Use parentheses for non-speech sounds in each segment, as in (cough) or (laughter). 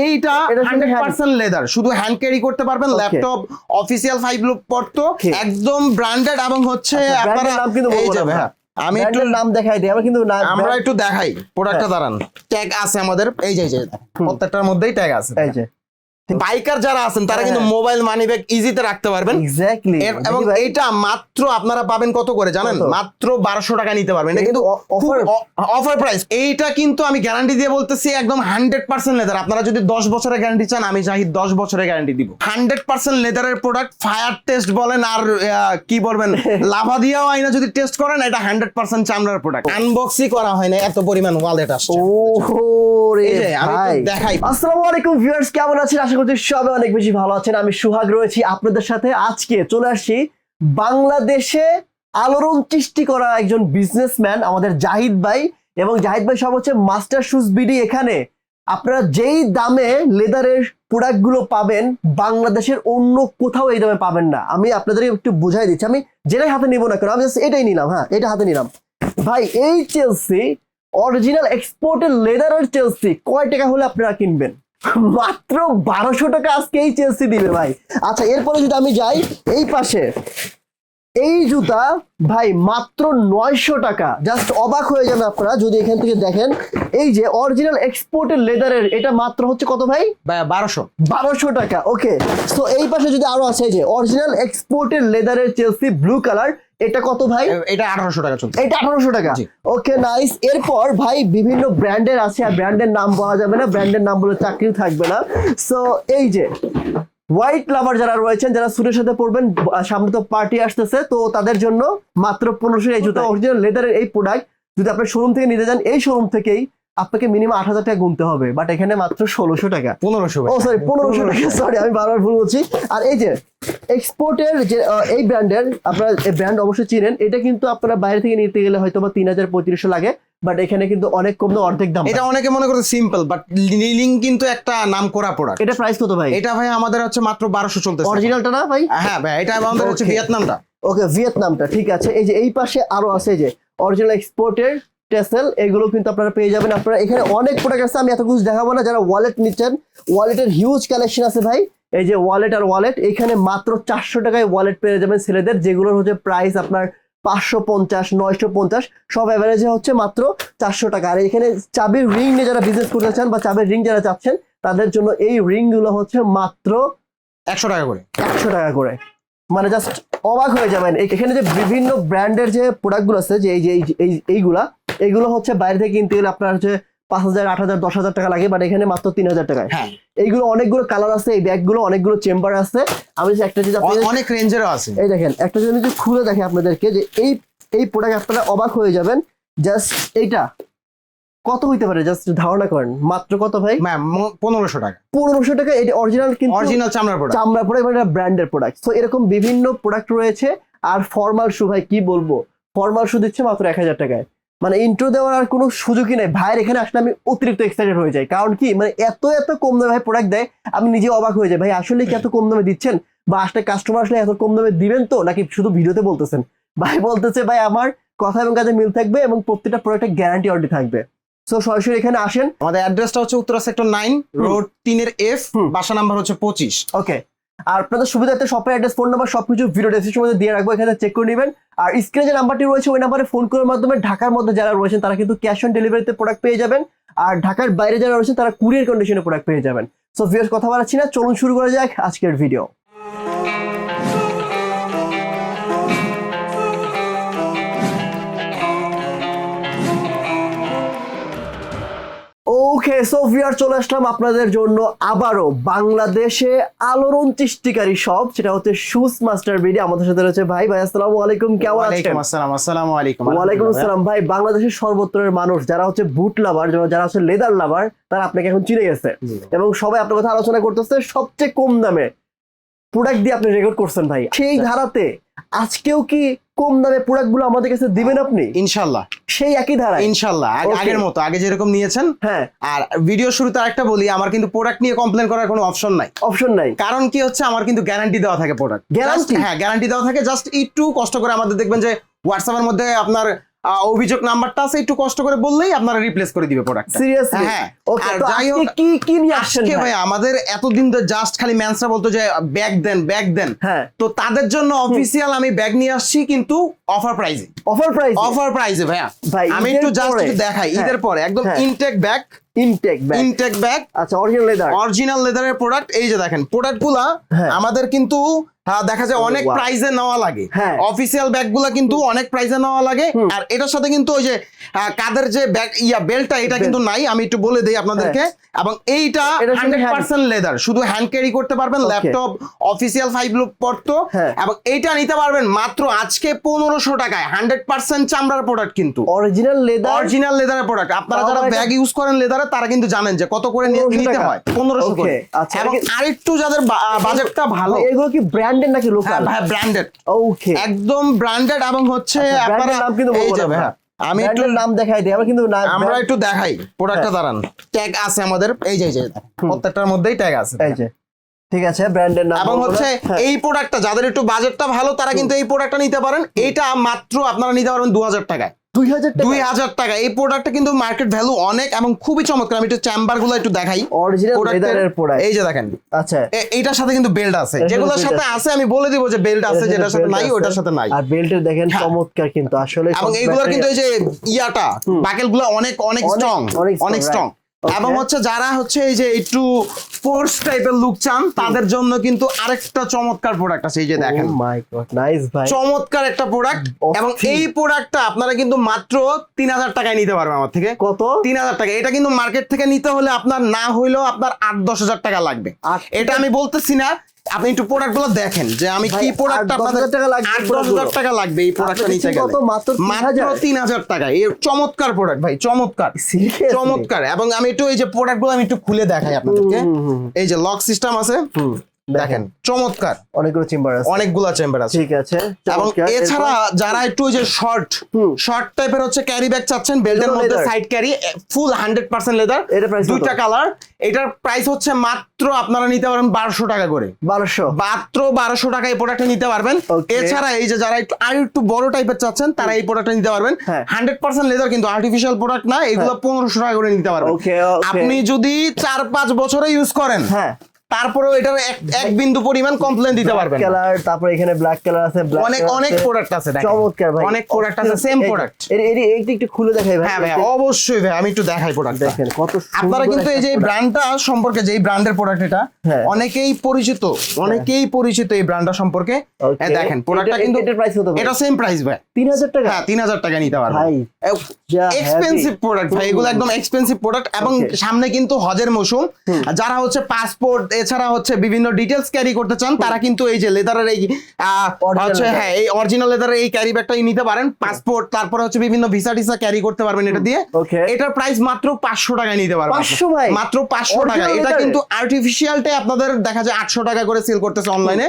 এইটা hundred percent leather শুধু hand carry করতে পারবেন ল্যাপটপ অফিসিয়াল ফাইভ পড়তো Okay. একদম ব্র্যান্ডেড এবং হচ্ছে আচ্ছা, আপনারা এই যাবে যে না ভাইয়া, আমরা। আমি একটু নাম দেখাই দিই আমরা কিন্তু না আমরা একটু দেখাই প্রোডাক্টটা হ্যাঁ। দাঁড়ান ট্যাগ আছে আমাদের এই যে এই যে প্রত্যেকটার মধ্যেই ট্যাগ আছে এই যে (laughs) বাইকার যারা আছেন তারা কিন্তু। মোবাইল মানি ব্যাগ ইজিতে রাখতে পারবেন। এক্স্যাক্টলি এবং এইটা মাত্র আপনারা পাবেন কত করে জানেন? মাত্র বারোশো টাকা নিতে পারবেন। এটা কিন্তু অফার প্রাইস এইটা কিন্তু আমি গ্যারান্টি দিয়ে বলতেছি একদম হান্ড্রেড পার্সেন্ট লেদার আপনারা যদি দশ বছরের গ্যারান্টি চান আমি চাই দশ বছরের গ্যারান্টি দিব। হান্ড্রেড পার্সেন্ট লেদারের প্রোডাক্ট ফায়ার টেস্ট বলেন আর কি বলবেন? (laughs) লাভা দিয়েও আইনা যদি টেস্ট করেন এটা হান্ড্রেড পার্সেন্ট চামড়ার প্রোডাক্ট আনবক্সই করা হয় না এত পরিমাণ ওয়ালেট আসছে। ওহো রে দেখাই। আসসালামু আলাইকুম ভিউয়ার্স কেমন আছেন? করছি সবাই অনেক বেশি ভালো আছেন, আমি সুহাগ রয়েছি আপনাদের সাথে। আজকে চলে আসছি বাংলাদেশে আলোড়ন সৃষ্টি করা একজন বিজনেসম্যান আমাদের জাহিদ ভাই। এবং জাহিদ ভাই সব হচ্ছে মাস্টার শুজ বিডি এখানে। আপনারা যেই দামে লেদারের প্রোডাক্টগুলো পাবেন, বাংলাদেশের অন্য কোথাও এই দামে পাবেন না। আমি আপনাদের একটু বুঝাই দিচ্ছি। আমি যেটাই হাতে নিব না কেন, আমি এটাই নিলাম হ্যাঁ এটা হাতে নিলাম। ভাই, এই চেলসি অরিজিনাল এক্সপোর্টের লেদারের চেলসি কয় টাকা হলে আপনারা কিনবেন? মাত্র বারোশো টাকা আজকে এই চেলসি দিবে ভাই। আচ্ছা এরপরে যদি আমি যাই এই পাশে এই জুতা ভাই মাত্র নয়শো টাকা। জাস্ট অবাক হয়ে যাবে আপনারা যদি এখান থেকে দেখেন এই যে অরিজিনাল এক্সপোর্টের লেদারের এটা মাত্র হচ্ছে কত ভাই? বারোশো। বারোশো টাকা ওকে তো এই পাশে যদি আরও আছে এই যে অরিজিনাল এক্সপোর্টের লেদারের চেলসি ব্লু কালার এটা কত ভাই? এটা আঠারোশো টাকা চলছে। এটা আঠারোশো টাকা? ওকে নাইস এরপর ভাই বিভিন্ন ব্র্যান্ডের আছে আর ব্র্যান্ডের নাম বলা যাবে না ব্র্যান্ডের নাম বলে চাকরিও থাকবে না। সো এই যে হোয়াইট লাভার যারা রয়েছেন যারা সুরের সাথে পড়বেন সামনে তো পার্টি আসতেছে তো তাদের জন্য মাত্র পনেরোশো এই জুতো অরিজিনাল লেদারের এই প্রোডাক্ট যদি আপনার শোরুম থেকে নিতে যান এই শোরুম থেকেই আপনাকে মিনিমাম আট হাজার টাকা গুনতে হবে বাট এখানে মাত্র ষোলোশো টাকা। পনেরোশো ও সরি পনেরোশো টাকা সরি আমি বারবার ভুল বলছি। আর এই যে এক্সপোর্টের যে এই ব্র্যান্ডের আপনারা এই ব্র্যান্ড অবশ্যই চিনেন এটা কিন্তু আপনারা বাইরে থেকে নিতে গেলে হয়তো বা তিন হাজার পঁয়ত্রিশশো লাগে বাট এখানে কিন্তু অনেক কম দাম, অর্ধেক দাম। এটা অনেকে মনে করছে সিম্পল বাট লিলিং কিন্তু একটা নাম করা প্রোডাক্ট এটা প্রাইস কত ভাই? এটা ভাই আমাদের হচ্ছে মাত্র বারোশো চলতেছে। অরিজিনালটা না ভাই? হ্যাঁ ভাই এটা আমাদের হচ্ছে ভিয়েতনামটা ওকে ভিয়েতনামটা ঠিক আছে। এই যে এই পাশে আরও আছে যে অরিজিনাল এক্সপোর্টের টেসেল এগুলো কিন্তু আপনারা পেয়ে যাবেন। আপনারা এখানে অনেক প্রোডাক্ট আছে আমি এত কিছু দেখাবো না যারা ওয়ালেট নিচ্ছেন। ওয়ালেটের হিউজ কালেকশন আছে ভাই। এই যে ওয়ালেট আর ওয়ালেট এখানে মাত্র চারশো টাকায় ওয়ালেট পেয়ে যাবেন ছেলেদের যেগুলোর হচ্ছে প্রাইস আপনার পাঁচশো পঞ্চাশ নয়শো পঞ্চাশ সব অ্যাভারেজে হচ্ছে মাত্র চারশো টাকা। আর এখানে চাবির রিং নিয়ে যারা বিজনেস করতে চান বা চাবির রিং যারা চাচ্ছেন তাদের জন্য এই রিংগুলো হচ্ছে মাত্র একশো টাকা করে। একশো টাকা করে। মানে জাস্ট অবাক হয়ে যাবেন। এই- এখানে যে বিভিন্ন ব্র্যান্ডের যে প্রোডাক্টগুলো আছে যে এই যে এই- এই এইগুলা এইগুলো হচ্ছে বাইরে থেকে কিনতে গেলে আপনার হচ্ছে পাঁচ হাজার আট হাজার দশ হাজার টাকা লাগে বাট এখানে মাত্র তিন হাজার টাকায়। হ্যাঁ। এইগুলো অনেকগুলো কালার আছে এই ব্যাগগুলো অনেকগুলো চেম্বার আছে। আমি একটা যদি আপনাদের অনেক রেঞ্জেরও আছে। এই দেখেন একটা যদি আমি খুলে দেখে আপনাদেরকে যে এই এই প্রোডাক্ট আপনারা অবাক হয়ে যাবেন জাস্ট এইটা। কত হইতে পারে? জাস্ট ধারণা করেন। মাত্র কত ভাই? ম্যাম পনেরোশো টাকা। পনেরোশো টাকা এটা অরিজিনাল কিন্তু অরিজিনাল চামড়ার প্রোডাক্ট চামড়া প্রোডাক্ট মানে ব্র্যান্ডের প্রোডাক্ট তো এরকম বিভিন্ন প্রোডাক্ট রয়েছে আর ফর্মাল শু ভাই কি বলব? ফর্মাল শু দিচ্ছে মাত্র এক হাজার টাকায়। মানে ইন্ট্রো দেওয়ার আর কোনো সুযোগই নেই। ভাইয়ের এখানে আসলে আমি অতিরিক্ত এক্সাইটেড হয়ে যাই। কারণ কি? মানে এত এত কম দামে ভাই প্রোডাক্ট দেয় আমি নিজে অবাক হয়ে যাই। ভাই আসলে কি এত কম দামে দিচ্ছেন? বা আসলে কাস্টমার আসলে এত কম দামে দিবেন তো? নাকি শুধু ভিডিওতে বলতেছেন? ভাই বলতেছে ভাই আমার কথা এবং কাজে মিল থাকবে এবং প্রত্যেকটা প্রোডাক্টের গ্যারান্টি অলরেডি থাকবে। সো সরাসরি এখানে আসেন। আমাদের অ্যাড্রেসটা হচ্ছে উত্তরা সেক্টর নাইন রোড তিনের এফ। বাসা নাম্বার হচ্ছে পঁচিশ। ওকে আর আপনাদের সুবিধার্থে শপের অ্যাড্রেস ফোন নাম্বার সবকিছু ভিডিও ডেসক্রিপশন মধ্যে দিয়ে রাখব, এখানে চেক করে নেবেন। আর স্ক্রিনে যে নাম্বারটি রয়েছে, ওই নাম্বারে ফোন করার মাধ্যমে ঢাকার মধ্যে যারা রয়েছেন, তারা কিন্তু ক্যাশ অন ডেলিভারিতে প্রোডাক্ট পেয়ে যাবেন। আর ঢাকার বাইরে যারা রয়েছেন, তারা কুরিয়ার কন্ডিশনে প্রোডাক্ট পেয়ে যাবেন। সো ভিউয়ার্স কথা বলাচ্ছি না, চলুন শুরু করা যাক আজকের ভিডিও ওকে সো ভিউয়ার চলে আসলাম আপনাদের জন্য আবারও বাংলাদেশে আলোড়ন সৃষ্টিকারী সব সেটা হচ্ছে শুজ মাস্টার বিডি আমাদের সাথে রয়েছে ভাই ভাই আসসালামু আলাইকুম কেমন আছেন? আসসালাম আসসালামু আলাইকুম ওয়ালাইকুম আসসালাম ভাই বাংলাদেশের সর্বত্রের মানুষ যারা হচ্ছে বুট লাভার যারা হচ্ছে লেদার লাভার তারা আপনাকে এখন চিনে গেছে। এবং সবাই আপনার কথা আলোচনা করতেছে সবচেয়ে কম দামে প্রোডাক্ট দিয়ে আপনি রেকর্ড করছেন ভাই। সেই ধারাতে আজকেও কি কম দামে প্রোডাক্টগুলো আমাদের কাছে দিবেন আপনি? ইনশাল্লাহ। সেই একই ধারা ইনশাল্লাহ। আগে- আগের মতো আগে যেরকম নিয়েছেন। হ্যাঁ। আর ভিডিও শুরুতে আরেকটা বলি আমার কিন্তু প্রোডাক্ট নিয়ে কমপ্লেন করার কোনো অপশন নাই। অপশন নাই। কারণ কি হচ্ছে আমার কিন্তু গ্যারান্টি দেওয়া থাকে প্রোডাক্ট গ্যারান্টি হ্যাঁ গ্যারান্টি দেওয়া থাকে জাস্ট একটু কষ্ট করে আমাদের দেখবেন যে হোয়াটসঅ্যাপের মধ্যে আপনার অভিযোগ নাম্বারটা আছে একটু কষ্ট করে বললেই আপনারা রিপ্লেস করে দিবে প্রোডাক্ট সিরিয়াসলি হ্যাঁ। ওকে তো যাই আজকে হোক কি কি নিয়ে আসছেন আজকে ভাই? আমাদের এতদিন তো জাস্ট খালি ম্যানসরা বলতো যে ব্যাগ দেন ব্যাগ দেন। হ্যাঁ। তো তাদের জন্য অফিসিয়াল আমি ব্যাগ নিয়ে আসছি কিন্তু অফার প্রাইসে অফার প্রাইস অফার প্রাইসে ভাইয়া। ভাই, আমি একটু জাস্ট একটু দেখাই হ্যাঁ, ঈদের পরে। একদম। Intake bag intake bag intake bag আচ্ছা অরিজিনাল লেদার অরিজিনাল লেদারের প্রোডাক্ট এই যে দেখেন প্রোডাক্টগুলা হ্যাঁ। আমাদের কিন্তু হ্যাঁ, দেখা যায় অনেক. প্রাইজে নেওয়া লাগে। হ্যাঁ। অফিসিয়ালগুলা কিন্তু অনেক প্রাইজে নেওয়া লাগে। আর এটার সাথে কিন্তু ওই যে কাদের যে ব্যাগ ইয়া বেল্টটা এটা কিন্তু নাই আমি একটু বলে দিই আপনাদেরকে। এবং এইটা হ্যাঁ। এটা শুধু হান্ড্রেড পার্সেন্ট লেদার শুধু হ্যান্ড ক্যারি করতে পারবেন ল্যাপটপ অফিসিয়াল ফাইভ পড়তো হ্যাঁ। এবং এইটা নিতে পারবেন মাত্র আজকে পনেরোশো টাকায়। হান্ড্রেড পার্সেন্ট চামড়ার প্রোডাক্ট কিন্তু। অরিজিনাল লেদার অরিজিনাল লেদারের প্রোডাক্ট আপনারা যারা ব্যাগ ইউজ করেন লেদারে তারা কিন্তু জানেন যে কত করে নি- 1500 নিতে হয়। পনেরোশো করে। আচ্ছা, এবং আরেকটু যাদের বাজেটটা ভালো এগুলো কি ব্র্যান্ডেড নাকি হ্যাঁ লোকাল ভাই ব্র্যান্ডেড ওকে একদম ব্র্যান্ডেড এবং হচ্ছে আচ্ছা, আপনারা নাম কিন্তু বলব যে না আমি একটু নাম দেখাই দিই আমরা কিন্তু আমরা একটু দেখাই প্রোডাক্টটা দাঁড়ান। ট্যাগ আছে আমাদের এই যে এই যে প্রত্যেকটার মধ্যেই ট্যাগ আছে এই যে ঠিক আছে ব্র্যান্ডের নাম এবং হচ্ছে হ্যাঁ, এই প্রোডাক্টটা যাদের একটু বাজেটটা ভালো তারা কিন্তু এই প্রোডাক্টটা নিতে পারেন। এইটা মাত্র আপনারা নিতে পারবেন দু হাজার টাকায়। 2000 টাকা দুই হাজার টাকা। এই প্রোডাক্টটা কিন্তু মার্কেট ভ্যালু অনেক এবং খুবই চমৎকার। আমি একটু চেম্বারগুলো একটু দেখাই। এই যে দেখেন। আচ্ছা। এইটার সাথে কিন্তু বেল্ট আছে। যেগুলোর সাথে আছে। আমি বলে দিব যে বেল্ট আছে যেটার সাথে নাই ওটার সাথে নাই। আর বেল্টের দেখেন হ্যাঁ। চমৎকার কিন্তু। আসলে এবং এইগুলোর কিন্তু এই যে ইয়াটা অনেক অনেক স্ট্রং অনেক স্ট্রং. এবং হচ্ছে যারা হচ্ছে এই যে একটু ফোর্স টাইপের লুক চান তাদের জন্য কিন্তু আরেকটা চমৎকার প্রোডাক্ট আছে এই যে দেখেন। মাই গড নাইস ভাই। চমৎকার একটা প্রোডাক্ট এবং এই প্রোডাক্টটা আপনারা কিন্তু মাত্র তিন হাজার টাকায় নিতে পারবেন আমার থেকে। কত? তিন হাজার টাকা। এটা কিন্তু মার্কেট থেকে নিতে হলে আপনার না হইলেও আপনার আট দশ হাজার টাকা লাগবে। এটা আমি বলতেছি না আপনি একটু প্রোডাক্টগুলো দেখেন যে আমি কি প্রোডাক্ট আপনাদের হাজার টাকা লাগবে আট দশ product হাজারগুলো। টাকা লাগবে এই প্রোডাক্টটা নিতে গেলে কত? মাত্র মাত্র 3000? তিন হাজার টাকা এর চমৎকার প্রোডাক্ট ভাই চমৎকার চমৎকার এবং আমি একটু এই যে প্রোডাক্টগুলো আমি একটু খুলে দেখাই আপনাদেরকে। এই যে লক সিস্টেম আছে দেখেন চমৎকার। অনেকগুলো চেম্বার আছে। অনেকগুলা চেম্বার আছে। ঠিক আছে এবং এছাড়া যারা একটু ওই যে শর্ট শর্ট টাইপের হচ্ছে ক্যারি ব্যাগ চাচ্ছেন বেল্টের মধ্যে side carry full hundred percent leather এটার price দুইটা কালার এটার প্রাইস হচ্ছে মাত্র আপনারা নিতে পারেন বারোশো টাকা করে। বারোশো। মাত্র বারোশো টাকা এই প্রোডাক্টটা নিতে পারবেন। এছাড়া এই যে যারা একটু আর একটু বড় টাইপের চাচ্ছেন তারা এই প্রোডাক্টটা নিতে পারবেন। হ্যাঁ। হান্ড্রেড পার্সেন্ট লেদার কিন্তু আর্টিফিশিয়াল প্রোডাক্ট না এগুলো পনেরোশো টাকা করে নিতে পারবেন. আপনি যদি চার পাঁচ বছরে ইউজ করেন হ্যাঁ। তারপরেও এটার এক- বিন্দু পরিমাণ কমপ্লেন দিতে পারবেন কালার তারপর এখানে ব্ল্যাক কালার আছে অনেক অনেক প্রোডাক্ট আছে দেখেন। চমৎকার ভাই। অনেক প্রোডাক্ট আছে সেম প্রোডাক্টের এর একটু একটু খুলে দেখাই ভাই। হ্যাঁ ভাই অবশ্যই ভাই আমি একটু দেখাই প্রোডাক্ট দেখেন কত আপনারা কিন্তু এই যে ব্র্যান্ডটা সম্পর্কে যে ব্র্যান্ডের প্রোডাক্ট এটা হ্যাঁ। অনেকেই পরিচিত অনেকেই পরিচিত এই ব্র্যান্ডটা সম্পর্কে। Okay. দেখেন প্রোডাক্টটা কিন্তু এটার price কত এটা সেম প্রাইস ভাই। তিন হাজার টাকা? হ্যাঁ তিন হাজার টাকা নিতে পারবেন। ভাই এক্সপেন্সিভ প্রোডাক্ট ভাই এগুলো একদম এক্সপেন্সিভ প্রোডাক্ট এবং সামনে কিন্তু হজের মৌসুম। যারা হচ্ছে পাসপোর্ট এছাড়া হচ্ছে বিভিন্ন ডিটেলস ক্যারি করতে চান তারা কিন্তু এই যে লেদারের এই হচ্ছে হ্যাঁ এই অরিজিনাল লেদারের এই ক্যারি ব্যাগটাই নিতে পারেন। পাসপোর্ট তারপরে হচ্ছে বিভিন্ন ভিসা টিসা ক্যারি করতে পারবেন এটা দিয়ে। এটার প্রাইস মাত্র পাঁচশো টাকায় নিতে পারবেন। 500 ভাই? মাত্র পাঁচশো টাকা এটা কিন্তু আর্টিফিশিয়ালটাই আপনাদের দেখা যায় আটশো টাকা করে সেল করতেছে অনলাইনে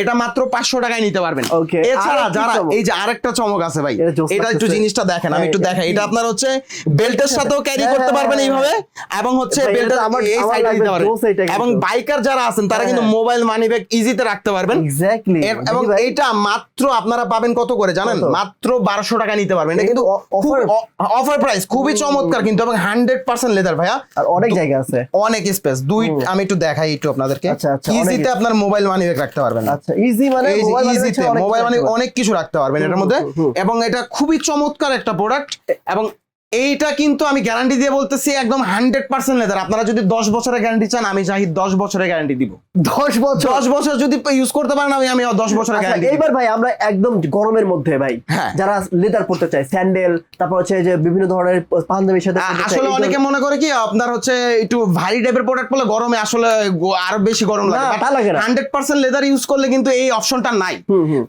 এটা মাত্র পাঁচশো টাকায় নিতে পারবেন। এছাড়া যারা এই যে আরেকটা চমক আছে ভাই এটা একটু জিনিসটা দেখেন আমি একটু দেখাই। এটা আপনার হচ্ছে বেল্টের সাথেও ক্যারি হ্যাঁ, করতে হ্যাঁ, পারবেন হ্যাঁ, এইভাবে এবং হচ্ছে বেল্টের আমার- এই সাইডে দিতে পারবেন। এবং বাইকার যারা আছেন তারা কিন্তু হ্যাঁ। মোবাইল মানি ব্যাগ ইজিতে রাখতে পারবেন। এক্স্যাক্টলি এবং এইটা মাত্র আপনারা পাবেন কত করে জানেন? মাত্র বারোশো টাকা নিতে পারবেন। এটা কিন্তু offer- অফার প্রাইস খুবই চমৎকার কিন্তু এবং হান্ড্রেড পার্সেন্ট লেদার ভাইয়া। আর অনেক জায়গা আছে। অনেক স্পেস দুই আমি একটু দেখাই একটু আপনাদেরকে। আচ্ছা, আচ্ছা, ইজিতে আপনার মোবাইল মানি ব্যাগ রাখতে পারবেন। আচ্ছা ইজি মানে ইজিতে মোবাইল মানে। অনেক কিছু রাখতে পারবেন। এটার মধ্যে। এবং এটা খুবই চমৎকার একটা প্রোডাক্ট এবং এইটা কিন্তু আমি গ্যারান্টি দিয়ে বলতেছি একদম হান্ড্রেড পার্সেন্ট লেদার আপনারা যদি দশ বছরের গ্যারান্টি চান আমি চাই দশ বছরের গ্যারান্টি দিব। দশ বছর? দশ বছর যদি ইউজ করতে পারেন আমি আমি দশ বছরের আচ্ছা, গ্যারান্টি এইবার ভাই আমরা একদম গরমের মধ্যে ভাই হ্যাঁ। যারা লেদার পড়তে চায় স্যান্ডেল তারপর হচ্ছে যে বিভিন্ন ধরনের পাঞ্জাবির সাথে আসলে অনেকে মনে করে কি আপনার হচ্ছে একটু ভারী টাইপের প্রোডাক্ট বলে গরমে আসলে আরও বেশি গরম লাগে। তা লাগে না। হান্ড্রেড পার্সেন্ট লেদার ইউজ করলে কিন্তু এই অপশনটা নাই।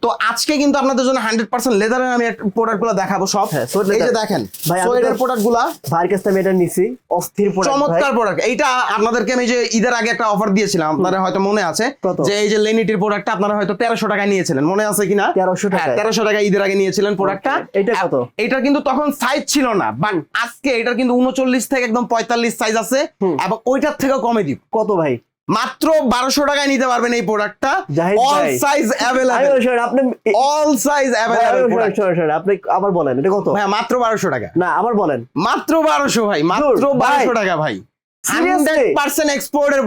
তো আজকে কিন্তু আপনাদের জন্য হান্ড্রেড পার্সেন্ট লেদারের আমি প্রোডাক্টগুলো দেখাবো সব। হ্যাঁ, এই যে দেখেন ভাই, আমি সোয়েডের তো- প্রোডাক্টগুলা ভাইয়ের কাছে আমি এটা নিছি। অস্থির চমৎকার প্রোডাক্ট এইটা আপনাদেরকে আমি যে ঈদের আগে একটা অফার দিয়েছিলাম আপনাদের হয়তো মনে আছে যে এই যে লেনিটির প্রোডাক্টটা আপনারা হয়তো তেরোশো টাকা নিয়েছিলেন। মনে আছে কিনা? 1300 টাকায়? তেরোশো টাকা ঈদের আগে নিয়েছিলেন প্রোডাক্টটা এইটা কত? এটা কিন্তু তখন সাইজ ছিল না বাট আজকে এটার কিন্তু উনচল্লিশ থেকে একদম পঁয়তাল্লিশ সাইজ আছে এবং ওইটার থেকেও কমে দিব। কত ভাই? মাত্র বারোশো টাকায় নিতে পারবেন এই প্রোডাক্টটা অল সাইজ অ্যাভেলেবল বলি, আপনি অল সাইজ অ্যাভেলেবল আপনি আবার বলেন এটা কত? ভাই মাত্র বারোশো টাকা। না আবার বলেন। মাত্র বারোশো ভাই মাত্র বারোশো টাকা ভাই। এক্সপোর্টের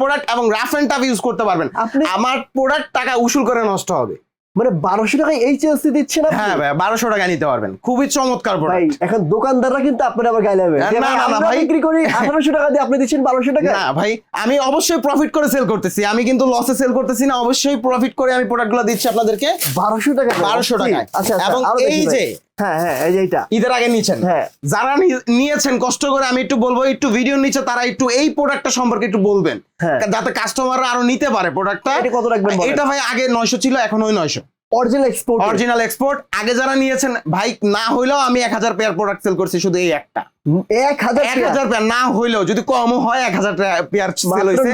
প্রোডাক্ট এবং রাফ এন্ড টাফ ইউজ করতে পারবেন। আমার প্রোডাক্ট টাকা উসুল করে নষ্ট হবে। মানে বারোশো টাকায় এই চেলসি দিচ্ছেন না হ্যাঁ ভাই বারোশো টাকা নিতে পারবেন। খুবই চমৎকার ভাই এখন দোকানদাররা কিন্তু আপনার আবার গাইলে হবে না, না, ভাই। বিক্রি করি আঠারোশো টাকা দিয়ে আপনি দিচ্ছেন বারোশো টাকা না ভাই আমি অবশ্যই প্রফিট করে সেল করতেছি। আমি কিন্তু লসে সেল করতেছি না অবশ্যই প্রফিট করে আমি প্রোডাক্টগুলো দিচ্ছি আপনাদেরকে। বারোশো টাকা বারোশো টাকা আচ্ছা আচ্ছা এবং এই যে হ্যাঁ হ্যাঁ এই যে এইটা। ঈদের আগে নিয়েছেন? হ্যাঁ। যারা নিয়েছেন কষ্ট করে আমি একটু বলব একটু ভিডিও নিচে তারা একটু এই প্রোডাক্টটা সম্পর্কে একটু বলবেন। যাতে কাস্টমাররা আরও নিতে পারে প্রোডাক্টটা এটা কত রাখবেন এটা ভাই আগে নয়শো ছিল এখন ওই নয়শো। অরিজিনাল এক্সপোর্ট অরিজিনাল এক্সপোর্ট আগে যারা নিয়েছেন ভাই না হইলেও আমি এক হাজার পেয়ার প্রোডাক্ট সেল করছি শুধু এই একটা। এক হাজার এক হাজার পেয়ার না হইলেও যদি কমও হয় এক হাজার পেয়ার সেল হয়েছে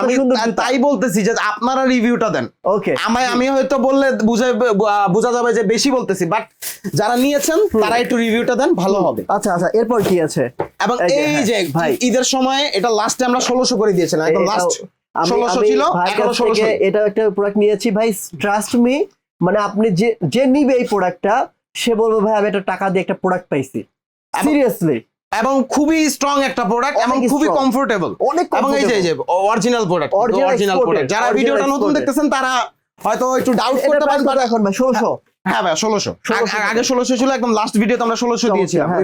আমি। তাই বলতেছি যে আপনারা রিভিউটা দেন। ওকে আমি আমি হয়তো বললে বুঝে বোঝা যাবে যে বেশি বলতেছি বাট যারা নিয়েছেন তারা একটু রিভিউটা দেন ভালো হবে। আচ্ছা আচ্ছা এরপর কি আছে? এবং এই যে, হ্যাঁ, ভাই। ঈদের সময় এটা লাস্টে আমরা ষোলোশো করে দিয়েছিলাম একদম লাস্ট ষোলোশো ছিল এটা একটা প্রোডাক্ট নিয়েছি ভাই ট্রাস্ট মি মানে আপনি যে যে নিবে এই প্রোডাক্টটা সে বলবে ভাই আমি একটা টাকা দিয়ে একটা প্রোডাক্ট পাইছি। সিরিয়াসলি এবং খুবই স্ট্রং একটা প্রোডাক্ট এবং খুবই কমফোর্টেবল অনেক এবং এই যে অরিজিনাল প্রোডাক্ট অরিজিনাল প্রোডাক্ট যারা ভিডিওটা নতুন দেখতেছেন তারা হয়তো একটু ডাউট করতে পারেন এখন ভাই ষোলোশো হ্যাঁ ভাই ষোলোশো। 1600 আগে ষোলোশো ছিল একদম লাস্ট ভিডিওতে আমরা ষোলোশো দিয়েছিলাম। হ্যাঁ।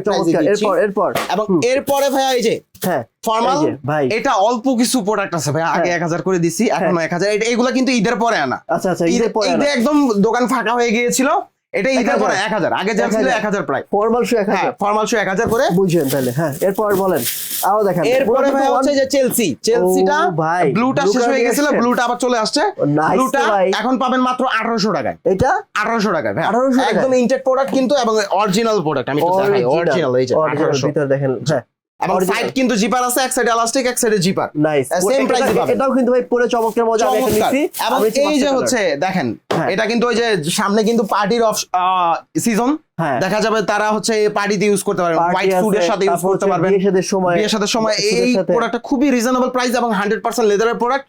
এরপর এরপর। এবং এরপরে ভাই এই যে হ্যাঁ ফর্মাল ভাই। এটা অল্প কিছু প্রোডাক্ট আছে ভাই আগে হ্যাঁ। এক হাজার করে দিছি এখনও এক হাজার। এগুলো কিন্তু ঈদের পরে আনা। আচ্ছা আচ্ছা ঈদে ঈদের পরে ঈদে একদম দোকান ফাঁকা হয়ে গিয়েছিল। এটা 1000 পরে। এক হাজার। আগে যা ছিল হাজার। এক হাজার প্রায়। ফর্মাল শু এক হ্যাঁ ফর্মাল শু এক হাজার করে। বুঝছেন তাহলে হ্যাঁ এরপর বলেন। আরও দেখেন। এরপরে পুরো ভাই হচ্ছে যে চেলসি চেলসিটা ভাই, ব্লুটা শেষ হয়ে গেছিল ব্লুটা আবার চলে আসছে। ব্লুটা এখন পাবেন মাত্র আঠারোশো টাকায়। এটা? আঠারোশো টাকায় ভাই। 1800 একদম ইনটেক প্রোডাক্ট কিন্তু এবং অরিজিনাল প্রোডাক্ট আমি একটু দেখাই অরিজিনাল এই যে 1800 ভিতরে দেখেন হ্যাঁ। এবং সাইড কিন্তু জিপার আছে এক সাইডে এলাস্টিক এক সাইডে জিপার নাইস price পাবেন। এটাও কিন্তু ভাই পুরো চমৎকার মজা আমি একটা নিছি। এবং এই যে হচ্ছে দেখেন হ্যাঁ। এটা কিন্তু ওই যে সামনে কিন্তু পার্টির অফ সিজন হ্যাঁ। দেখা যাবে তারা হচ্ছে পার্টিতে ইউজ করতে Party হোয়াইট স্যুটের সাথে ইউজ করতে পারবেন। সময় বিয়ের সাথে সময় এই। প্রোডাক্টটা খুবই রিজনেবল প্রাইস এবং হান্ড্রেড পার্সেন্ট লেদারের প্রোডাক্ট।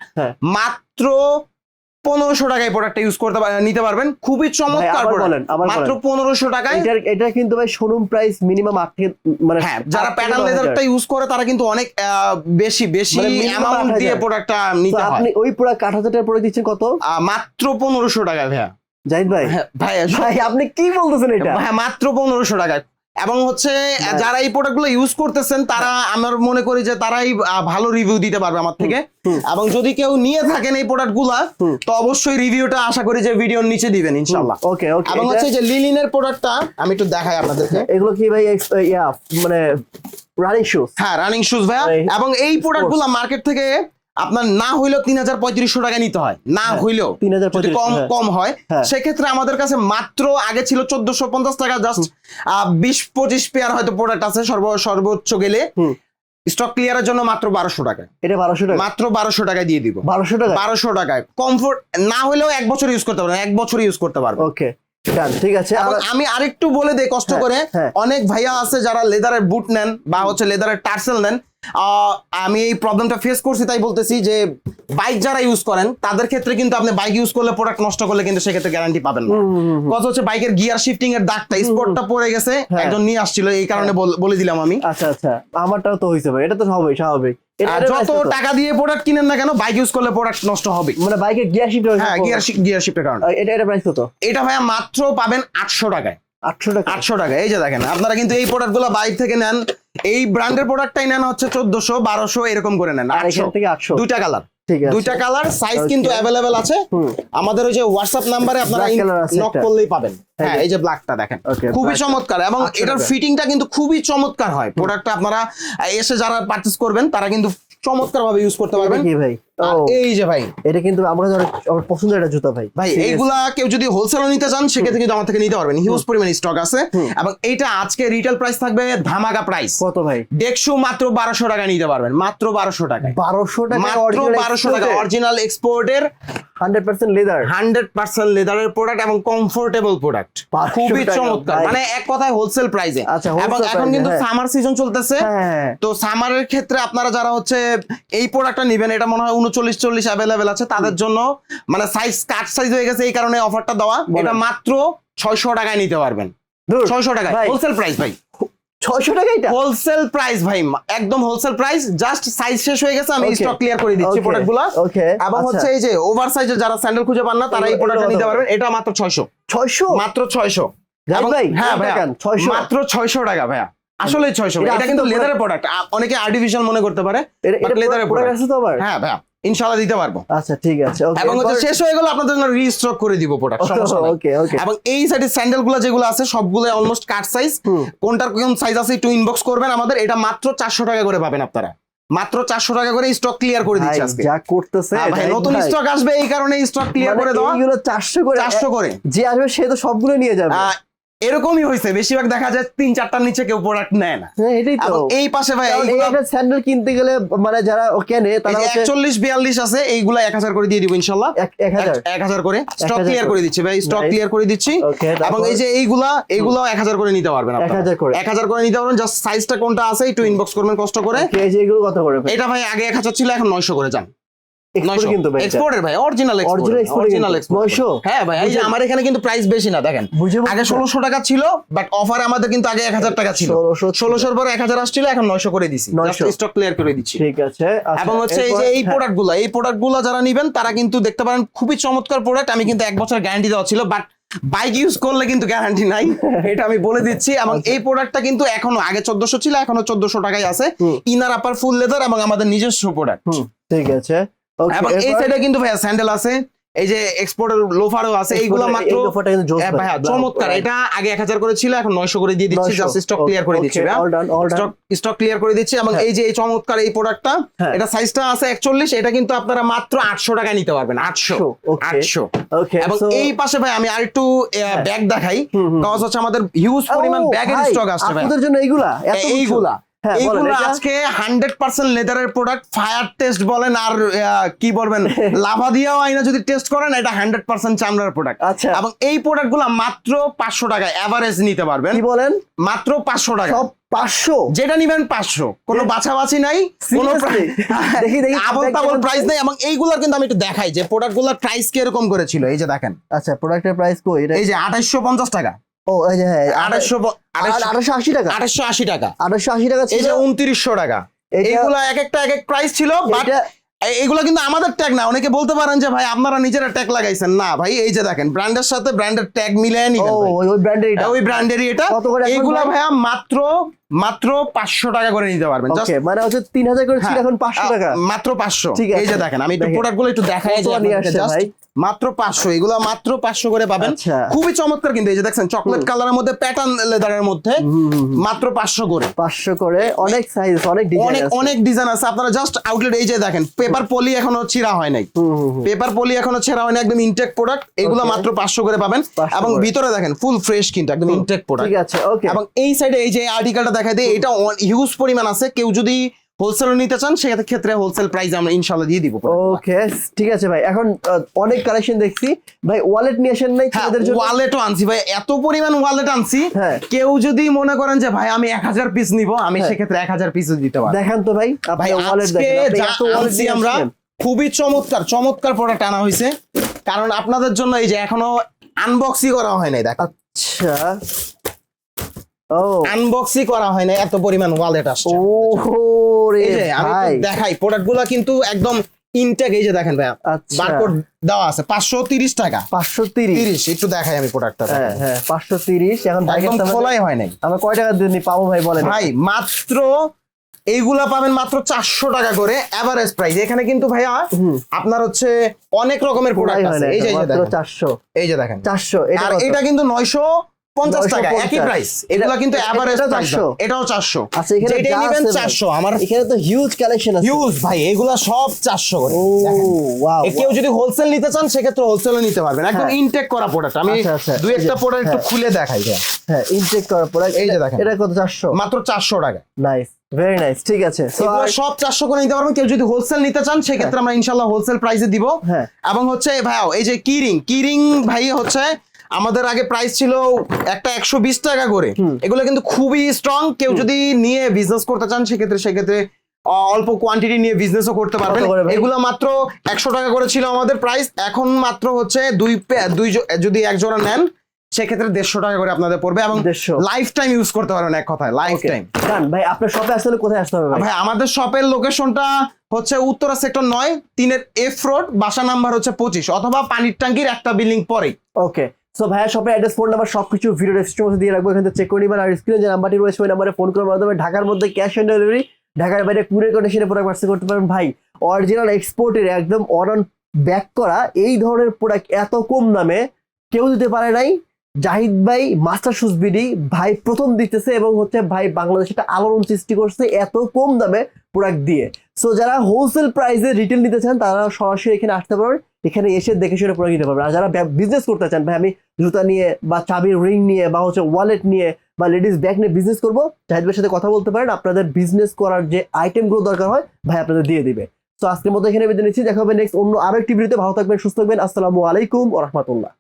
মাত্র পনেরোশো টাকায় প্রোডাক্টটা ইউজ করতে নিতে পারবেন। খুবই চমৎকার মাত্র পনেরোশো টাকায় এটার এটা কিন্তু ভাই শোরুম প্রাইস মিনিমাম আট থেকে মানে হ্যাঁ যারা প্যাটার্ন লেদারটা ইউজ করে তারা কিন্তু অনেক বেশি বেশি অ্যামাউন্ট দিয়ে প্রোডাক্টটা নিতে হয়। আপনি ওই প্রোডাক্ট আট হাজার টাকা পরে দিচ্ছেন কত? মাত্র পনেরোশো টাকায় ভাইয়া। জাহিদ ভাই। হ্যাঁ, ভাই ভাই আপনি কি বলতেছেন এটা? হ্যাঁ মাত্র পনেরোশো টাকায়। এবং হচ্ছে হ্যাঁ। যারা এই প্রোডাক্টগুলো ইউজ করতেছেন তারা আমার মনে করি যে তারাই ভালো রিভিউ দিতে পারবে আমার থেকে। এবং যদি কেউ নিয়ে থাকেন এই প্রোডাক্টগুলা। তো অবশ্যই রিভিউটা আশা করি যে ভিডিওর নিচে দিবেন ইনশাল্লাহ ওকে ওকে এবং হচ্ছে যে লিলিনের প্রোডাক্টটা আমি একটু দেখাই আপনাদেরকে। এগুলো কি ভাই ইয়া মানে রানিং শুজ হ্যাঁ রানিং শুজ ভাইয়া। এবং এই প্রোডাক্টগুলো মার্কেট থেকে আপনার না হইলেও তিন হাজার পঁয়ত্রিশশো টাকা নিতে হয় না হ্যাঁ, হইলেও 3350 যদি কম হ্যাঁ। কম হয় হ্যাঁ। সেক্ষেত্রে আমাদের কাছে মাত্র আগে ছিল চোদ্দশো পঞ্চাশ টাকা জাস্ট বিশ পঁচিশ পেয়ার হয়তো প্রোডাক্ট আছে সর্ব সর্বোচ্চ গেলে। স্টক ক্লিয়ারের জন্য মাত্র বারোশো টাকা এটা বারোশো টাকা মাত্র বারোশো টাকায় দিয়ে দিব বারোশো টাকা বারোশো টাকায় কমফোর্ট না হলেও এক বছর ইউজ করতে পারবেন এক বছর ইউজ করতে পারবেন ওকে ঠিক আছে আমি আরেকটু বলে দেই কষ্ট করে। অনেক ভাইয়া আছে যারা লেদারের বুট নেন বা হচ্ছে লেদারের টার্সেল নেন আমি এই প্রবলেমটা ফেস করছি তাই বলতেছি যে বাইক যারা ইউজ করেন তাদের ক্ষেত্রে কিন্তু আপনি বাইক ইউজ করলে প্রোডাক্ট নষ্ট করলে কিন্তু সেক্ষেত্রে গ্যারান্টি পাবেন না। কথা হচ্ছে বাইকের গিয়ার শিফটিং এর দাগটা স্পটটা পড়ে গেছে হ্যাঁ। একজন নিয়ে আসছিল এই কারণে বলে দিলাম আমি। আচ্ছা আচ্ছা আমারটাও তো হয়েছে ভাই এটা তো হবেই স্বাভাবিক। যত টাকা দিয়ে প্রোডাক্ট কিনেন না কেন বাইক ইউজ করলে প্রোডাক্ট নষ্ট হবে। মানে বাইকের গিয়ার শিফট হ্যাঁ গিয়ার গিয়ার শিফটের কারণে। এটা এটা প্রাইস কত এটা ভাইয়া মাত্র পাবেন আটশো টাকায়। আটশো টাকা আটশো টাকা এই যে দেখেন আপনারা কিন্তু এই প্রোডাক্টগুলো বাইক থেকে নেন এই ব্র্যান্ডের প্রোডাক্টটাই নেন হচ্ছে চোদ্দশো বারোশো এরকম করে নেন। থেকে আটশো। দুইটা কালার। ঠিক আছে। দুইটা কালার সাইজ কিন্তু অ্যাভেলেবেল আছে। আমাদের ওই যে হোয়াটসঅ্যাপ নাম্বারে আপনারা নক করলেই পাবেন। হ্যাঁ, এই যে ব্ল্যাকটা দেখেন। খুবই চমৎকার এবং এটার ফিটিংটা কিন্তু খুবই চমৎকার হয়। প্রোডাক্টটা আপনারা এসে যারা পারচেস করবেন তারা কিন্তু চমৎকার ভাবে ইউজ করতে পারবেন। ভাই। এই যে ভাই। এটা কিন্তু আমার অনেক পছন্দের একটা জুতা ভাই। ভাই এইগুলা কেউ যদি হোলসেলও নিতে চান সেক্ষেত্রে কিন্তু আমার থেকে নিতে পারবেন। হিউজ পরিমাণ স্টক আছে। এবং এইটা আজকে রিটেল প্রাইস থাকবে ধামাকা প্রাইস কত ভাই? ডেকশো মাত্র বারোশো টাকা নিতে পারবেন। মাত্র বারোশো টাকায়। বারোশো টাকা মাত্র বারোশো টাকা অরিজিনাল এক্সপোর্টের hundred percent leather hundred percent লেদারের প্রোডাক্ট এবং কমফোর্টেবল প্রোডাক্ট খুবই চমৎকার। মানে এক কথায় হোলসেল প্রাইসে আচ্ছা, এবং এখন কিন্তু হ্যাঁ। সামার সিজন চলতেছে। হ্যাঁ তো সামারের ক্ষেত্রে আপনারা যারা হচ্ছে এই প্রোডাক্টটা নেবেন এটা মনে হয় উনচল্লিশ চল্লিশ অ্যাভেলেবেল আছে। তাদের জন্য মানে সাইজ কাট সাইজ হয়ে গেছে এই কারণে অফারটা দেওয়া। এটা মাত্র ছয়শো টাকায় নিতে পারবেন। ছয়শো টাকায়। হোলসেল প্রাইস ভাই। ছয়শো টাকা এটা? হোলসেল প্রাইস ভাই। একদম হোলসেল প্রাইস জাস্ট সাইজ শেষ হয়ে গেছে আমি স্টক ক্লিয়ার করে দিচ্ছি প্রোডাক্টগুলো okay, এবং আচ্ছা। হচ্ছে এই যে ওভার সাইজের যারা স্যান্ডেল খুঁজে পান না তারা এই প্রোডাক্টটা নিতে পারবেন। এটা মাত্র ছয়শো। ছয়শো? মাত্র ছয়শো। ভাই হ্যাঁ ভাইয়া ছয়শো? মাত্র ছয়শো টাকা ভাইয়া। আসলে ছয়শো। এটা কিন্তু লেদারের প্রোডাক্ট অনেকে আর্টিফিশিয়াল মনে করতে পারে এটা- product product। আছে তো আবার? হ্যাঁ ভাইয়া। ইনশাল্লাহ দিতে পারব। আচ্ছা ঠিক আছে ওকে এবং হচ্ছে শেষ হয়ে গেল আপনাদের জন্য রিস্টক করে দিব প্রোডাক্ট (laughs) সমস্যা নাই। ওকে ওকে এবং এই গুলো যেগুলো আছে সবগুলো অলমোস্ট কাট সাইজ কোনটার কোন সাইজ আছে একটু ইনবক্স করবেন আমাদের এটা মাত্র চারশো টাকা করে পাবেন আপনারা। মাত্র চারশো টাকা করে স্টক ক্লিয়ার করে দিচ্ছি আজকে। যা করতেছে হ্যাঁ নতুন স্টক আসবে এই কারণে স্টক ক্লিয়ার মানে করে দেওয়া। এইগুলো চারশো করে চারশো করে। যে আসবে সে তো সবগুলো নিয়ে যাবে। এরকমই হয়েছে। বেশিরভাগ দেখা যায় তিন চারটার নিচে কেউ প্রোডাক্ট নেয় না। হ্যাঁ এটাই তো। এই পাশে ভাই একটা স্যান্ডেল কিনতে গেলে মানে যারা কেনে তারা হচ্ছে একচল্লিশ বিয়াল্লিশ আছে এইগুলা এক হাজার করে দিয়ে দিব ইনশাল্লাহ। এক- হাজার। করে। স্টক 1000 ক্লিয়ার করে। দিচ্ছি ভাই স্টক. ক্লিয়ার করে দিচ্ছি। এবং এই যে এইগুলা এইগুলো এক হাজার করে নিতে পারবেন আপনারা। 1000 করে। এক হাজার করে নিতে পারবেন। জাস্ট সাইজটা কোনটা আছে একটু ইনবক্স করবেন কষ্ট করে। এই যে এগুলো কত করে এটা ভাই আগে এক হাজার ছিল এখন নয়শো করে যান। কিন্তু ভাই এক্সপোর্টের ভাই অরিজিনাল অরিজিনাল কিন্তু। এক্সপোর্ট 900? হ্যাঁ ভাই এই যে আমার এখানে কিন্তু প্রাইস বেশি না দেখেন। আগে টাকা ছিল বাট অফারে আমাদের কিন্তু আগে এক হাজার টাকা ছিল। 1600 ছিল। ষোলোশোর পরে এক হাজার আসছিল এখন নয়শো করে দিছি। স্টক ক্লিয়ার করে দিচ্ছি। ঠিক আছে আচ্ছা, এবং হচ্ছে এই যে এই হ্যাঁ, এই যারা নিবেন তারা কিন্তু দেখতে পারেন খুবই চমৎকার প্রোডাক্ট আমি কিন্তু এক বছর গ্যারান্টি দেওয়া ছিল বাট বাইক ইউজ করলে কিন্তু গ্যারান্টি নাই। (laughs) এটা আমি বলে দিচ্ছি এবং এই প্রোডাক্টটা কিন্তু এখনও আগে চোদ্দশো ছিল এখনও চোদ্দশো টাকায় আছে। ইনার আপার ফুল লেদার এবং আমাদের নিজস্ব প্রোডাক্ট ঠিক আছে। এবং এই সাইডে কিন্তু ভাইয়া স্যান্ডেল আছে এই যে এক্সপোর্টের লোফারও আছে এইগুলো মাত্র হ্যাঁ চমৎকার এটা আগে এক হাজার করে ছিল এখন নয়শো করে দিয়ে দিচ্ছি জাস্ট স্টক ক্লিয়ার করে দিচ্ছি. স্টক স্টক ক্লিয়ার করে দিচ্ছি এবং এই যে এই চমৎকার এই প্রোডাক্টটা হ্যাঁ। এটা সাইজটা আছে একচল্লিশ এটা কিন্তু আপনারা মাত্র আটশো টাকায় নিতে পারবেন আটশো 800. আটশো এবং এই পাশে ভাই আমি আরেকটু ব্যাগ দেখাই। কজ হচ্ছে আমাদের হিউজ পরিমাণ ব্যাগের স্টক আসছে ভাই আপনাদের জন্য এইগুলা এত? এইগুলা হ্যাঁ, এইগুলো আজকে হান্ড্রেড পার্সেন্ট লেদারের প্রোডাক্ট ফায়ার টেস্ট বলেন আর কি বলবেন (laughs) লাভা দিয়েও আইনা যদি টেস্ট করেন এটা হান্ড্রেড পার্সেন্ট চামড়ার প্রোডাক্ট আচ্ছা। এবং এই প্রোডাক্টগুলা মাত্র পাঁচশো টাকা এভারেজ নিতে পারবেন। কি বলেন? মাত্র পাঁচশো টাকা পাঁচশো? যেটা নিবেন পাঁচশো। কোনো বাছাবাছি নাই কোনো (laughs) দেখি, দেখি, আবল তাবল প্রাইস নেই এবং এইগুলোর কিন্তু আমি একটু দেখাই যে প্রোডাক্টগুলোর প্রাইস কীরকম করেছিল এই যে দেখেন। আচ্ছা প্রোডাক্টের প্রাইস কই? এটা এই যে আঠাইশো পঞ্চাশ টাকা। ও এই যে হ্যাঁ আশি টাকা? আঠাইশো আশি টাকা। আঠারোশো আশি টাকা এই যে উনত্রিশশো টাকা। এইগুলা এক একটা এক এক প্রাইস ছিল বাট এগুলো কিন্তু আমাদের ট্যাগ না। অনেকে বলতে পারেন যে ভাই আপনারা নিজেরা ট্যাগ লাগাইছেন। না ভাই এই যে দেখেন ব্র্যান্ডের সাথে ব্র্যান্ডের ট্যাগ মিলিয়ে নিবেন ওই ব্র্যান্ডের এটা ওই ব্র্যান্ডেরই এটা। ভাই? ভাইয়া মাত্র মাত্র পাঁচশো টাকা করে নিতে পারবেন। ওকে মানে হচ্ছে তিন হাজার করে ছিল হ্যাঁ, এখন পাঁচশো আ, টাকা। মাত্র পাঁচশো। ঠিক আছে। এই যে দেখেন আমি একটু দেখেন। প্রোডাক্টগুলো একটু দেখাই আসছে ভাই? মাত্র পাঁচশো। এগুলো মাত্র পাঁচশো করে পাবেন। আচ্ছা। খুবই চমৎকার কিন্তু এই যে দেখছেন চকলেট কালারের মধ্যে প্যাটার্ন লেদারের মধ্যে মাত্র পাঁচশো করে। পাঁচশো করে অনেক সাইজ অনেক ডিজাইন অনেক অনেক ডিজাইন আছে। আপনারা জাস্ট আউটলেট এই যে দেখেন পেপার পলি এখনও ছিঁড়া হয় নাই। পেপার পলি এখনও ছেঁড়া হয় না একদম ইনটেক প্রোডাক্ট এগুলো মাত্র পাঁচশো করে পাবেন। এবং ভিতরে দেখেন ফুল ফ্রেশ কিন্তু একদম ইনটেক প্রোডাক্ট ঠিক আছে ওকে এবং এই সাইডে এই যে আর্টিকেলটা দেখা দেয় এটা হিউজ পরিমাণ আছে। কেউ যদি হোলসেল নিতে চান সেক্ষেত্রে হোলসেল প্রাইস আমরা ইনশাল্লাহ দিয়ে দিব ওকে ঠিক আছে ভাই। এখন অনেক কালেকশন দেখছি। ভাই ওয়ালেট নিয়ে আসেন নাই হ্যাঁ ছেলেদের জন্য? ওয়ালেটও আনছি ভাই। এত পরিমাণ ওয়ালেট আনছি। হ্যাঁ। কেউ যদি মনে করেন যে ভাই আমি এক হাজার পিস নিব আমি হ্যাঁ। সেক্ষেত্রে এক হাজার পিসও দিতে পারব। দেখেন তো ভাই ভাই ওয়ালেট দেখেন। এত নিয়ে আমরা খুবই চমৎকার চমৎকার প্রোডাক্ট আনা হয়েছে। কারণ আপনাদের জন্য এই যে এখনও আনবক্সই করা হয় নাই দেখ আচ্ছা। আনবক্সই করা হয় নাই এত পরিমাণ ওয়ালেট আসছে। আমি দেখাই প্রোডাক্টগুলা কিন্তু একদম ইনটেক এই যে দেখেন ভাই আচ্ছা। বারকোড দেওয়া আছে পাঁচশো তিরিশ টাকা। পাঁচশো তিরিশ। তিরিশ একটু দেখাই আমি প্রোডাক্টটা হ্যাঁ হ্যাঁ পাঁচশো তিরিশ এখন ভাইয়ের একদম খোলাই হয় নাই। আমরা কয় টাকা দিয়ে পাবো ভাই বলেন। ভাই মাত্র এইগুলা পাবেন মাত্র চারশো টাকা করে এভারেজ প্রাইস এখানে কিন্তু ভাইয়া আপনার হচ্ছে অনেক রকমের প্রোডাক্ট আছে। এই যে চারশো। এই যে দেখেন। চারশো এটা কিন্তু নয়শো পঞ্চাশ টাকা একই প্রাইস এগুলো কিন্তু এটাও 400 আচ্ছা এখানে নেবেন আমার এখানে তো হিউজ কালেকশন আছে। হিউজ ভাই এগুলো সব চারশো করে। ও ওয়াও কেউ যদি হোলসেল নিতে চান সেক্ষেত্রে হোলসেলও নিতে পারবেন। একদম হ্যাঁ। ইনটেক করা প্রোডাক্ট আমি আচ্ছা, আচ্ছা। দুই একটা প্রোডাক্ট একটু হ্যাঁ। খুলে দেখাই। হ্যাঁ। ইনটেক করার পরে এই যে দেখেন। এটা কত চারশো? মাত্র চারশো টাকা। নাইস ভেরি নাইস ঠিক আছে। সব চারশো করে নিতে পারবেন। কেউ যদি হোলসেল নিতে চান সেক্ষেত্রে আমরা ইনশাল্লাহ হোলসেল প্রাইসে দিব। হ্যাঁ। এবং হচ্ছে ভাই এই যে কিরিং কিরিং ভাই হচ্ছে আমাদের আগে প্রাইস ছিল একটা একশো বিশ টাকা করে। এগুলো কিন্তু খুবই স্ট্রং কেউ যদি নিয়ে বিজনেস করতে চান সেক্ষেত্রে সেক্ষেত্রে অল্প কোয়ান্টিটি নিয়ে বিজনেসও করতে পারবেন। ভাই? এগুলো মাত্র একশো টাকা করে ছিল আমাদের প্রাইস এখন মাত্র হচ্ছে দুই দুই যদি এক জোড়া নেন সেক্ষেত্রে দেড়শো টাকা করে আপনাদের পড়বে এবং 150 লাইফ টাইম ইউজ করতে পারবেন এক কথায় লাইফ টাইম ভাই আপনার শপে আসলে কোথায় আসতে হবে ভাই? ভাই আমাদের শপের লোকেশনটা হচ্ছে উত্তরা সেক্টর নয় তিনের এফ রোড বাসা নাম্বার হচ্ছে পঁচিশ অথবা পানির ট্যাঙ্কির একটা বিল্ডিং পরে ওকে সো ভাইয়া শপের অ্যাড্রেস ফোন নাম্বার সবকিছু ভিডিও ডেসক্রিপশন মধ্যে দিয়ে রাখব। এখান চেক করে নিবেন আর স্ক্রিনে যে নাম্বারটি রয়েছে, ওই নাম্বারে ফোন করার মাধ্যমে ঢাকার মধ্যে ক্যাশ অন ডেলিভারি ঢাকার বাইরে কুরিয়ার কন্ডিশনে প্রোডাক্ট পার্সেল করতে পারেন ভাই অরিজিনাল এক্সপোর্টের একদম অন ব্যাক করা, এই ধরনের প্রোডাক্ট এত কম দামে কেউ দিতে পারে নাই। জাহিদ ভাই মাস্টার শুজ বিডি ভাই প্রথম দিতেছে এবং হচ্ছে ভাই বাংলাদেশে একটা আলোড়ন সৃষ্টি করছে। এত কম দামে প্রোডাক্ট দিয়ে। সো যারা হোলসেল প্রাইসে রিটেল নিতে চান, তারা সরাসরি এখানে আসতে পারবেন। এখানে এসে দেখে শুনে প্রোডাক্ট নিতে পারবেন। আর যারা বিজনেস করতে চান, ভাই, আমি জুতা নিয়ে বা চাবির রিং নিয়ে বা হচ্ছে ওয়ালেট নিয়ে বা লেডিস ব্যাগ নিয়ে বিজনেস করব জাহিদ সাথে কথা বলতে পারেন। আপনাদের বিজনেস করার যে আইটেমগুলো দরকার হয়, ভাই আপনাদের দিয়ে দিবে। তো আজকের মতো এখানে বিদায় নিচ্ছি। দেখা হবে নেক্সট অন্য আরও একটি ভিডিওতে ভালো থাকবেন, সুস্থ থাকবেন। আসসালামু আলাইকুম রহমতুল্লাহ।